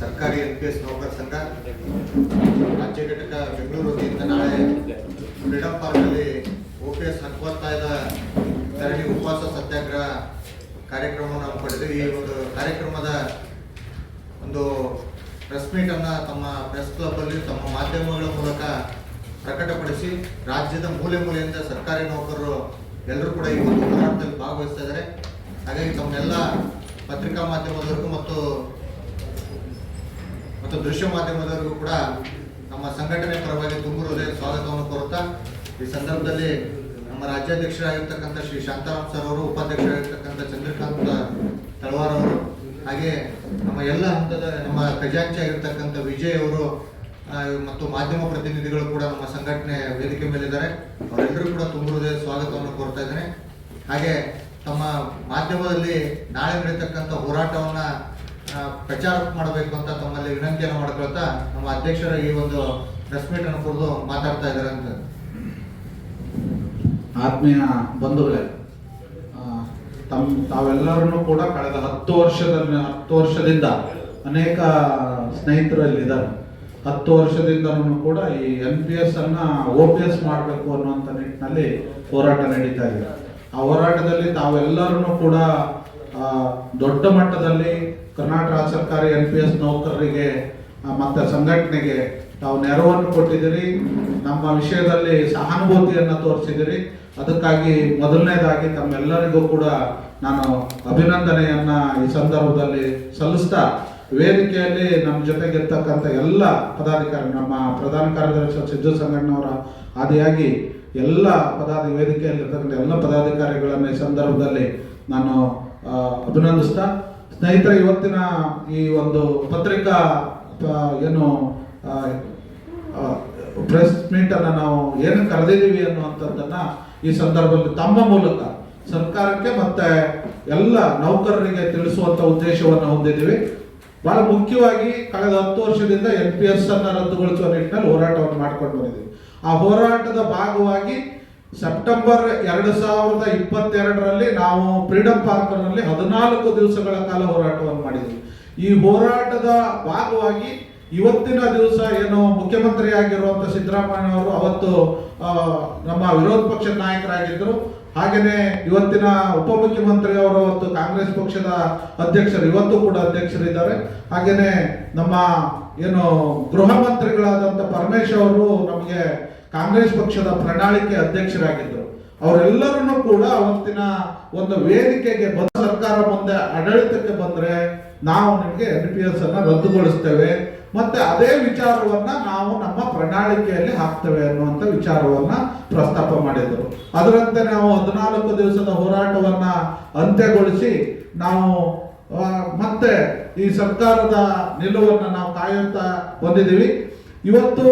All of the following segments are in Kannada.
ಸರ್ಕಾರಿ ಎನ್ ಪಿ ಎಸ್ ನೌಕರ ಸಂಘ, ರಾಜ್ಯ ಘಟಕ ಬೆಂಗಳೂರು ವತಿಯಿಂದ ನಾಳೆ ಫ್ರೀಡಂ ಪಾರ್ಕಲ್ಲಿ ಒ ಪಿ ಎಸ್ ಹಕ್ಕೊತ್ತಾಯದ ಧರಣಿ ಉಪವಾಸ ಸತ್ಯಾಗ್ರಹ ಕಾರ್ಯಕ್ರಮವನ್ನು ಹಮ್ಮಿಕೊಂಡಿದ್ದೀವಿ ಈ ಒಂದು ಕಾರ್ಯಕ್ರಮದ ಒಂದು ಪ್ರೆಸ್ ಮೀಟನ್ನು ತಮ್ಮ ಪ್ರೆಸ್ ಕ್ಲಬ್ಬಲ್ಲಿ ತಮ್ಮ ಮಾಧ್ಯಮಗಳ ಮೂಲಕ ಪ್ರಕಟಪಡಿಸಿ, ರಾಜ್ಯದ ಮೂಲೆ ಮೂಲೆಯಿಂದ ಸರ್ಕಾರಿ ನೌಕರರು ಎಲ್ಲರೂ ಕೂಡ ಈ ಒಂದು ಹೋರಾಟದಲ್ಲಿ ಭಾಗವಹಿಸ್ತಾ ಇದ್ದಾರೆ. ಹಾಗಾಗಿ ತಮ್ಮೆಲ್ಲ ಪತ್ರಿಕಾ ಮಾಧ್ಯಮದವರಿಗೂ ಮತ್ತು ಮತ್ತು ದೃಶ್ಯ ಮಾಧ್ಯಮದವರಿಗೂ ಕೂಡ ನಮ್ಮ ಸಂಘಟನೆ ಪರವಾಗಿ ತುಂಬು ಹೃದಯ ಸ್ವಾಗತವನ್ನು ಕೋರುತ್ತಾ, ಈ ಸಂದರ್ಭದಲ್ಲಿ ನಮ್ಮ ರಾಜ್ಯಾಧ್ಯಕ್ಷರಾಗಿರ್ತಕ್ಕಂಥ ಶ್ರೀ ಶಾಂತಾರಾಮ್ ಸರ್ ಅವರು, ಉಪಾಧ್ಯಕ್ಷರಾಗಿರ್ತಕ್ಕಂಥ ಚಂದ್ರಕಾಂತ್ ತಳವಾರ್ ಅವರು, ಹಾಗೆ ನಮ್ಮ ಎಲ್ಲ ಹಂತದ ನಮ್ಮ ಖಜಾಂಚಿ ಆಗಿರ್ತಕ್ಕಂಥ ವಿಜಯ್ ಅವರು ಮತ್ತು ಮಾಧ್ಯಮ ಪ್ರತಿನಿಧಿಗಳು ಕೂಡ ನಮ್ಮ ಸಂಘಟನೆ ವೇದಿಕೆ ಮೇಲಿದ್ದಾರೆ. ಅವರೆಲ್ಲರೂ ಕೂಡ ತುಂಬು ಹೃದಯ ಸ್ವಾಗತವನ್ನು ಕೋರ್ತಾ ಇದ್ದೇನೆ. ಹಾಗೆ ತಮ್ಮ ಮಾಧ್ಯಮದಲ್ಲಿ ನಾಳೆ ನಡೀತಕ್ಕಂಥ ಹೋರಾಟವನ್ನ ಪ್ರಚಾರ ಮಾಡಬೇಕು ಅಂತ ತಮ್ಮಲ್ಲಿ ವಿನಂತಿಯನ್ನು ಮಾಡ್ಕೊಳ್ತಾ ನಮ್ಮ ಅಧ್ಯಕ್ಷರ ಈ ಒಂದು ಪ್ರೆಸ್ ಮೀಟ್ ಅನ್ನು ಕುರಿತು ಮಾತಾಡ್ತಾ ಇದ್ದಾರೆ ಅಂತ. ಆತ್ಮೀಯ ಬಂಧುಗಳೇ ತಮ್, ತಾವೆಲ್ಲರನ್ನು ಕೂಡ ಕಳೆದ ಹತ್ತು ವರ್ಷದ ಹತ್ತು ವರ್ಷದಿಂದ ಅನೇಕ ಸ್ನೇಹಿತರು ಇಲ್ಲಿದ್ದಾರೆ ಹತ್ತು ವರ್ಷದಿಂದನೂ ಕೂಡ ಈ ಎನ್ ಪಿ ಎಸ್ ಅನ್ನ ಒ ಪಿ ಎಸ್ ಮಾಡಬೇಕು ಅನ್ನುವಂಥ ನಿಟ್ಟಿನಲ್ಲಿ ಹೋರಾಟ ನಡೀತಾ ಇದೆ. ಆ ಹೋರಾಟದಲ್ಲಿ ತಾವೆಲ್ಲರನ್ನು ಕೂಡ ದೊಡ್ಡ ಮಟ್ಟದಲ್ಲಿ ಕರ್ನಾಟಕ ಸರ್ಕಾರಿ ಎನ್ ಪಿ ಎಸ್ ನೌಕರರಿಗೆ ಮತ್ತು ಸಂಘಟನೆಗೆ ತಾವು ನೆರವನ್ನು ಕೊಟ್ಟಿದ್ದೀರಿ. ನಮ್ಮ ವಿಷಯದಲ್ಲಿ ಸಹಾನುಭೂತಿಯನ್ನು ತೋರಿಸಿದಿರಿ ಅದಕ್ಕಾಗಿ ಮೊದಲನೇದಾಗಿ ತಮ್ಮೆಲ್ಲರಿಗೂ ಕೂಡ ನಾನು ಅಭಿನಂದನೆಯನ್ನು ಈ ಸಂದರ್ಭದಲ್ಲಿ ಸಲ್ಲಿಸ್ತಾ, ವೇದಿಕೆಯಲ್ಲಿ ನಮ್ಮ ಜೊತೆಗಿರ್ತಕ್ಕಂಥ ಎಲ್ಲ ಪದಾಧಿಕಾರಿ, ನಮ್ಮ ಪ್ರಧಾನ ಕಾರ್ಯದರ್ಶಿ ಸಿದ್ದು ಸಂಗಣ್ಣವರ ಆದಿಯಾಗಿ ಎಲ್ಲ ಪದಾಧಿ, ವೇದಿಕೆಯಲ್ಲಿರ್ತಕ್ಕಂಥ ಎಲ್ಲ ಪದಾಧಿಕಾರಿಗಳನ್ನು ಈ ಸಂದರ್ಭದಲ್ಲಿ ನಾನು ಅಭಿನಂದಿಸ್ತಾ ಸ್ನೇಹಿತರೆ, ಇವತ್ತಿನ ಈ ಒಂದು ಪತ್ರಿಕಾ ಏನು ಪ್ರೆಸ್ ಮೀಟ್ ಅನ್ನ ನಾವು ಏನು ಕರೆದಿದ್ದೀವಿ ಅನ್ನುವಂಥದ್ದನ್ನ ಈ ಸಂದರ್ಭದಲ್ಲಿ ತಮ್ಮ ಮೂಲಕ ಸರ್ಕಾರಕ್ಕೆ ಮತ್ತೆ ಎಲ್ಲ ನೌಕರರಿಗೆ ತಿಳಿಸುವಂತ ಉದ್ದೇಶವನ್ನು ಹೊಂದಿದ್ದೀವಿ. ಬಹಳ ಮುಖ್ಯವಾಗಿ ಕಳೆದ ಹತ್ತು ವರ್ಷದಿಂದ ಎನ್ ಪಿ ಎಸ್ ಅನ್ನ ರದ್ದುಗೊಳಿಸುವ ನಿಟ್ಟಿನಲ್ಲಿ ಹೋರಾಟವನ್ನು ಮಾಡ್ಕೊಂಡು ಬಂದಿದ್ದೀವಿ. ಆ ಹೋರಾಟದ ಭಾಗವಾಗಿ ಸೆಪ್ಟೆಂಬರ್ ಎರಡು ಸಾವಿರದ ಇಪ್ಪತ್ತೆರಡರಲ್ಲಿ ನಾವು ಫ್ರೀಡಂ ಪಾರ್ಕ್ನಲ್ಲಿ ಹದಿನಾಲ್ಕು ದಿವಸಗಳ ಕಾಲ ಹೋರಾಟವನ್ನು ಮಾಡಿದ್ವಿ. ಈ ಹೋರಾಟದ ಭಾಗವಾಗಿ ಇವತ್ತಿನ ದಿವಸ ಏನು ಮುಖ್ಯಮಂತ್ರಿ ಆಗಿರುವಂತ ಸಿದ್ದರಾಮಯ್ಯ ಅವರು ಅವತ್ತು ನಮ್ಮ ವಿರೋಧ ಪಕ್ಷದ ನಾಯಕರಾಗಿದ್ದರು. ಹಾಗೆಯೇ ಇವತ್ತಿನ ಉಪಮುಖ್ಯಮಂತ್ರಿ ಅವರು ಅವತ್ತು ಕಾಂಗ್ರೆಸ್ ಪಕ್ಷದ ಅಧ್ಯಕ್ಷರು ಇವತ್ತು ಕೂಡ ಅಧ್ಯಕ್ಷರಿದ್ದಾರೆ. ಹಾಗೆಯೇ ನಮ್ಮ ಏನು ಗೃಹ ಮಂತ್ರಿಗಳಾದಂಥ ಪರಮೇಶ್ ಅವರು ನಮಗೆ ಕಾಂಗ್ರೆಸ್ ಪಕ್ಷದ ಪ್ರಣಾಳಿಕೆ ಅಧ್ಯಕ್ಷರಾಗಿದ್ದರು. ಅವರೆಲ್ಲರನ್ನು ಕೂಡ ಅವತ್ತಿನ ಒಂದು ವೇದಿಕೆಗೆ ಬಂದ ಸರ್ಕಾರ ಮುಂದೆ ಆಡಳಿತಕ್ಕೆ ಬಂದ್ರೆ ನಾವು ನಿಮಗೆ ಎನ್ ಪಿ ಎಸ್ ಅನ್ನು ರದ್ದುಗೊಳಿಸ್ತೇವೆ. ಮತ್ತೆ ಅದೇ ವಿಚಾರವನ್ನ ನಾವು ನಮ್ಮ ಪ್ರಣಾಳಿಕೆಯಲ್ಲಿ ಹಾಕ್ತೇವೆ ಅನ್ನುವಂಥ ವಿಚಾರವನ್ನ ಪ್ರಸ್ತಾಪ ಮಾಡಿದರು. ಅದರಂತೆ ನಾವು ಹದಿನಾಲ್ಕು ದಿವಸದ ಹೋರಾಟವನ್ನ ಅಂತ್ಯಗೊಳಿಸಿ ನಾವು ಮತ್ತೆ ಈ ಸರ್ಕಾರದ ನಿಲುವನ್ನು ನಾವು ಕಾಯುತ್ತಾ ಬಂದಿದ್ದೀವಿ. ಇವತ್ತು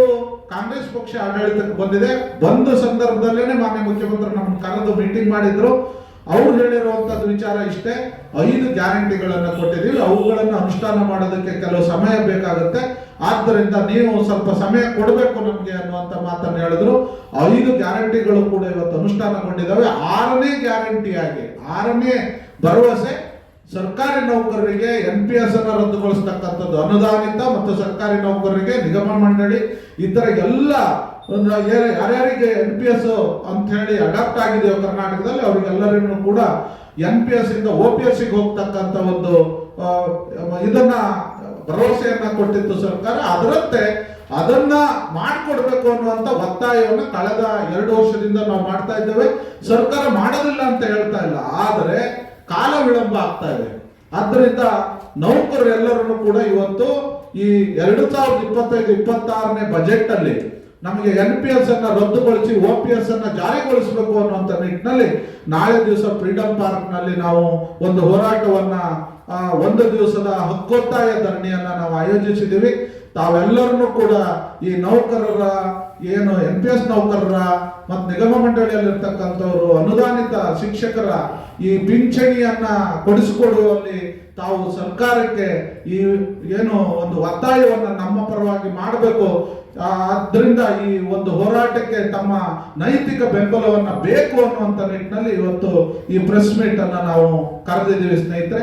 ಕಾಂಗ್ರೆಸ್ ಪಕ್ಷ ಆಡಳಿತಕ್ಕೆ ಬಂದಿದೆ. ಬಂದ ಸಂದರ್ಭದಲ್ಲೇ ಮಾನ್ಯ ಮುಖ್ಯಮಂತ್ರಿ ನಮ್ಮ ಕರೆದು ಮೀಟಿಂಗ್ ಮಾಡಿದ್ರು. ಅವ್ರು ಹೇಳಿರುವಂತದ್ದು ವಿಚಾರ ಇಷ್ಟೇ. ಐದು ಗ್ಯಾರಂಟಿಗಳನ್ನು ಕೊಟ್ಟಿದ್ದೀವಿ. ಅವುಗಳನ್ನು ಅನುಷ್ಠಾನ ಮಾಡೋದಕ್ಕೆ ಕೆಲವು ಸಮಯ ಬೇಕಾಗುತ್ತೆ. ಆದ್ದರಿಂದ ನೀವು ಸ್ವಲ್ಪ ಸಮಯ ಕೊಡಬೇಕು ನಮಗೆ ಅನ್ನುವಂತ ಮಾತನ್ನು ಹೇಳಿದ್ರು. ಐದು ಗ್ಯಾರಂಟಿಗಳು ಕೂಡ ಇವತ್ತು ಅನುಷ್ಠಾನಗೊಂಡಿದ್ದಾವೆ. ಆರನೇ ಗ್ಯಾರಂಟಿಯಾಗಿ, ಆರನೇ ಭರವಸೆ ಸರ್ಕಾರಿ ನೌಕರರಿಗೆ ಎನ್ ಪಿ ಎಸ್ ಅನ್ನು ರದ್ದುಗೊಳಿಸ್ತಕ್ಕಂಥದ್ದು ಅನುದಾನಿತ ಮತ್ತು ಸರ್ಕಾರಿ ನೌಕರರಿಗೆ ನಿಗಮ ಮಂಡಳಿ, ಇತರ ಎಲ್ಲ ಒಂದು ಯಾರ್ಯ- ಯಾರ್ಯಾರಿಗೆ ಎನ್ ಪಿ ಎಸ್ ಅಂತ ಹೇಳಿ ಅಡಾಪ್ಟ್ ಆಗಿದೆಯೋ ಕರ್ನಾಟಕದಲ್ಲಿ, ಅವರಿಗೆಲ್ಲರನ್ನು ಕೂಡ ಎನ್ ಪಿ ಎಸ್ ಇಂದ ಒ ಪಿ ಎಸ್ ಹೋಗ್ತಕ್ಕಂಥ ಒಂದು ಇದನ್ನ ಭರವಸೆಯನ್ನ ಕೊಟ್ಟಿತ್ತು ಸರ್ಕಾರ. ಅದರಂತೆ ಅದನ್ನ ಮಾಡಿಕೊಡ್ಬೇಕು ಅನ್ನುವಂತ ಒತ್ತಾಯವನ್ನು ಕಳೆದ ಎರಡು ವರ್ಷದಿಂದ ನಾವು ಮಾಡ್ತಾ ಇದ್ದೇವೆ. ಸರ್ಕಾರ ಮಾಡೋದಿಲ್ಲ ಅಂತ ಹೇಳ್ತಾ ಇಲ್ಲ. ಆದರೆ ಕಾಲ ವಿಳಂಬ ಆಗ್ತಾ ಇದೆ. ಆದ್ದರಿಂದ ನೌಕರರೆಲ್ಲರನ್ನು ಕೂಡ ಇವತ್ತು ಈ ಎರಡು ಸಾವಿರದ ಇಪ್ಪತ್ತೈದು, ಇಪ್ಪತ್ತಾರನೇ ಬಜೆಟ್ ಅಲ್ಲಿ ನಮಗೆ ಎನ್ ಪಿ ಎಸ್ ಅನ್ನ ರದ್ದುಗೊಳಿಸಿ ಒ ಪಿ ಎಸ್ ಅನ್ನ ಜಾರಿಗೊಳಿಸಬೇಕು ಅನ್ನುವಂಥ ನಿಟ್ಟಿನಲ್ಲಿ ನಾಳೆ ದಿವಸ ಫ್ರೀಡಂ ಪಾರ್ಕ್ನಲ್ಲಿ ನಾವು ಒಂದು ಹೋರಾಟವನ್ನ ಒಂದು ದಿವಸದ ಹಕ್ಕೊತ್ತಾಯ ಧರಣಿಯನ್ನ ನಾವು ಆಯೋಜಿಸಿದ್ದೀವಿ. ತಾವೆಲ್ಲರನ್ನು ಕೂಡ ಈ ನೌಕರರ ಏನು ಎನ್ ಪಿ ಎಸ್ ನೌಕರರ ಮತ್ತು ನಿಗಮ ಮಂಡಳಿಯಲ್ಲಿರ್ತಕ್ಕಂಥವರು ಅನುದಾನಿತ ಶಿಕ್ಷಕರ ಈ ಪಿಂಚಣಿಯನ್ನ ಕೊಡಿಸಿಕೊಡುವಲ್ಲಿ ತಾವು ಸರ್ಕಾರಕ್ಕೆ ಈ ಏನು ಒಂದು ಒತ್ತಾಯವನ್ನ ನಮ್ಮ ಪರವಾಗಿ ಮಾಡಬೇಕು. ಆದ್ದರಿಂದ ಈ ಒಂದು ಹೋರಾಟಕ್ಕೆ ತಮ್ಮ ನೈತಿಕ ಬೆಂಬಲವನ್ನ ಬೇಕು ಅನ್ನುವಂಥ ನಿಟ್ಟಿನಲ್ಲಿ ಇವತ್ತು ಈ ಪ್ರೆಸ್ ಮೀಟ್ ಅನ್ನ ನಾವು ಕರೆದಿದ್ದೀವಿ ಸ್ನೇಹಿತರೆ.